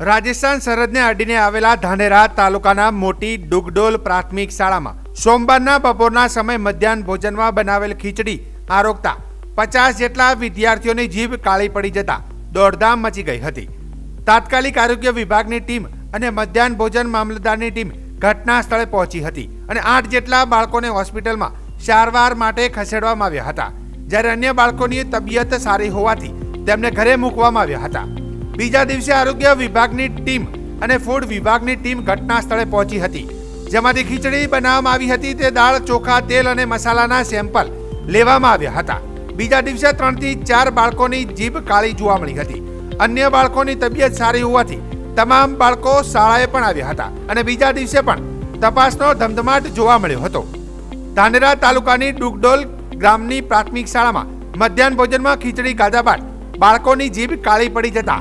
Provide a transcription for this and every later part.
રાજસ્થાન સરહદને અડીને આવેલા ધાનેરા તાલુકાના મોટી ડુગડોલ પ્રાથમિક શાળામાં સોમવારના બપોરના સમય મધ્યાહન ભોજનમાં બનાવેલ ખીચડી આરોગતા પચાસ જેટલા વિદ્યાર્થીઓની જીભ કાળી પડી જતા દોડધામ મચી ગઈ હતી. તાત્કાલિક આરોગ્ય વિભાગની ટીમ અને મધ્યાહન ભોજન મામલતદારની ટીમ ઘટના સ્થળે પહોંચી હતી અને આઠ જેટલા બાળકોને હોસ્પિટલમાં સારવાર માટે ખસેડવામાં આવ્યા હતા. જ્યારે અન્ય બાળકોની તબિયત સારી હોવાથી તેમને ઘરે મૂકવામાં આવ્યા હતા. બીજા દિવસે આરોગ્ય વિભાગની ટીમ અને ફૂડ વિભાગની ટીમ ઘટના સ્થળે પહોંચી હતી, જેમાંથી ખીચડી બનાવવામાં આવી હતી. તે દાળ, ચોખા, તેલ અને મસાલાના સેમ્પલ લેવામાં આવ્યા હતા. બીજા દિવસે ત્રણથી ચાર બાળકોની જીભ કાળી જોવા મળી હતી. અન્ય બાળકોની તબિયત સારી હોવાથી તમામ બાળકો શાળાએ પણ આવ્યા હતા અને બીજા દિવસે પણ તપાસનો ધમધમાટ જોવા મળ્યો હતો. ધાનેરા તાલુકાની ડુગડોલ ગ્રામની પ્રાથમિક શાળામાં મધ્યાહન ભોજનમાં ખીચડી ખાધા બાદ બાળકોની જીભ કાળી પડી જતા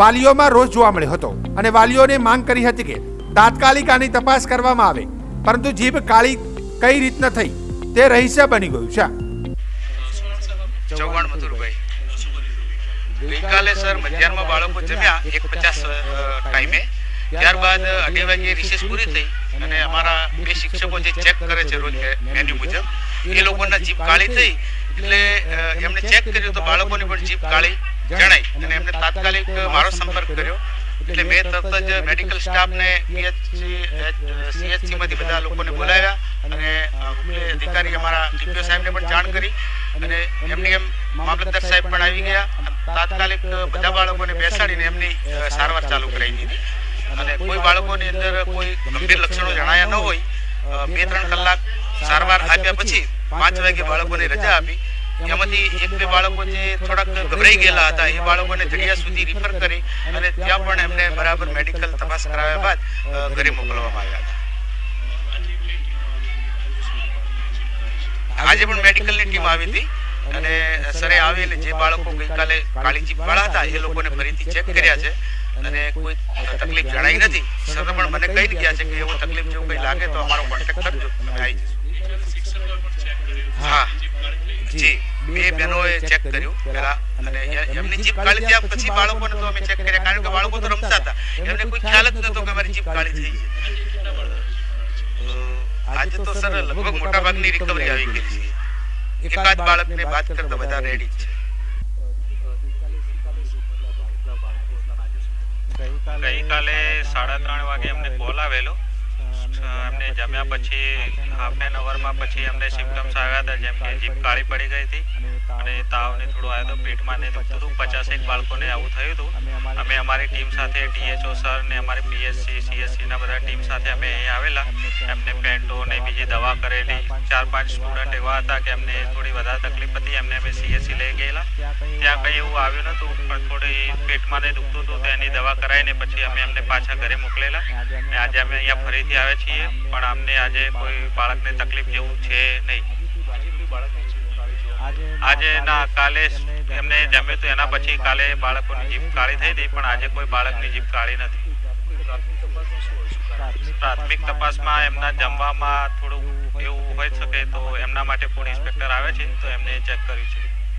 વાલીઓમાં રોષ જોવા મળ્યો હતો અને વાલીઓને માંગ કરી હતી કે તાત્કાલિક આની તપાસ કરવામાં આવે. પરંતુ જીભ કાળી કઈ રીતના થઈ તે રહસ્ય બની ગયું છે. ચૌહાણ મથુરભાઈ. ગઈકાલે સર મધ્યાહનમાં બાળકો જમ્યા એક પચાસ ટાઈમે. ત્યારબાદ અઢી વાગે રિસેસ પૂરી થઈ અને અમારા બે શિક્ષકો જે ચેક કરે છે રોજ મેન્યુ મુજબ, એ લોકોના જીભ કાળી થઈ. એટલે એમણે ચેક કર્યું તો બાળકોની પણ જીભ કાળી જણાઈ અને એમને તાત્કાલિક મારો સંપર્ક કર્યો. એટલે મેં તરત જ મેડિકલ સ્ટાફને પીએચસી સીએચસી બધા લોકોને બોલાવ્યા અને અધિકારી અમારા ડીપીઓ સાહેબને પણ જાણ કરી અને એમની એમ મામલતદાર સાહેબ પણ આવી ગયા. તાત્કાલિક બધા બાળકોને બેસાડીને એમની સારવાર ચાલુ કરાવી દીધી. અને કોઈ બાળકોની અંદર કોઈ ગંભીર લક્ષણો જણાયા ન હોય બે ત્રણ કલાક સારવાર આપ્યા પછી પાંચ વાગે બાળકોને રજા આપી એમાંથી એક બે બાળકો જે થોડાક ગભરાઈ ગયેલા હતા એ બાળકોને જડિયા સુધી રિફર કરી અને ત્યાં પણ એમને બરાબર મેડિકલ તપાસ કરાવ્યા બાદ ઘરે મોકલવામાં આવ્યા હતા. આજે પણ મેડિકલની ટીમ આવી હતી અને સરે આવીને જે બાળકો ગઈકાલે કાળીજી હતા એ લોકોને ફરીથી ચેક કર્યા છે અને કોઈ તકલીફ જણાઈ નથી. સર પણ મને કહી ગયા છે કે એવો તકલીફ જેવું કંઈ લાગે તો અમારો કોન્ટેક્ટ કરજો અમે આવી જઈશું હા જી બે બહેનોએ ચેક કર્યું. પહેલા અને એમની જીભ કાળી થયા પછી બાળકોને તો અમે ચેક કર્યા. કારણ કે બાળકો તો રમતા હતા. એમને કોઈ ખ્યાલ જ નતો કે મારી જીભ કાળી થઈ છે. આજે તો સર લગભગ મોટા ભાગની રિકવરી આવી ગઈ છે. એકાદ બાળકને બાદ કરતા બધા રેડી છે. ગઈકાલે સાડા ત્રણ વાગે અમને કોલ આવેલો. એમને જમ્યા પછી હાફ એન અવરમાં પછી એમને સિમ્ટમ્સ આવ્યા હતા, જેમ કે જીભ કાળી પડી ગઈ હતી અને તાવ ને થોડું આવ્યો હતો પેટમાં ને દુખતું હતું. પચાસેક બાળકોને આવું થયું હતું. અમે અમારી ટીમ સાથે ડીએચઓ સર ને અમારી પીએચસી સીએસસી ના બધા ટીમ સાથે અમે અહીં આવેલા. એમને પેન્ટો ને બીજી દવા કરેલી. ચાર પાંચ સ્ટુડન્ટ એવા હતા કે એમને થોડી વધારે તકલીફ હતી. એમને અમે સીએસસી લઈ ગયેલા. ત્યાં કંઈ એવું આવ્યું નહોતું, પણ થોડી પેટમાં ને દુખતું હતું, તો એની દવા કરાવીને પછી અમે એમને પાછા ઘરે મોકલેલા. ને આજે અમે અહીંયા ફરીથી આવ્યા છીએ. પણ અમને આજે કોઈ બાળકને તકલીફ જેવું છે નહીં. આજે ના, કાલે એમને જમે તો એના પછી કાલે બાળકોની જીભ કાળી થઈ હતી, પણ આજે કોઈ બાળકની જીભ કાળી નથી. પ્રાથમિક તપાસમાં એમના જમવામાં થોડું એવું હોઈ શકે તો એમના માટે ફૂડ ઇન્સ્પેક્ટર આવે છે, તો એમને ચેક કર્યું છે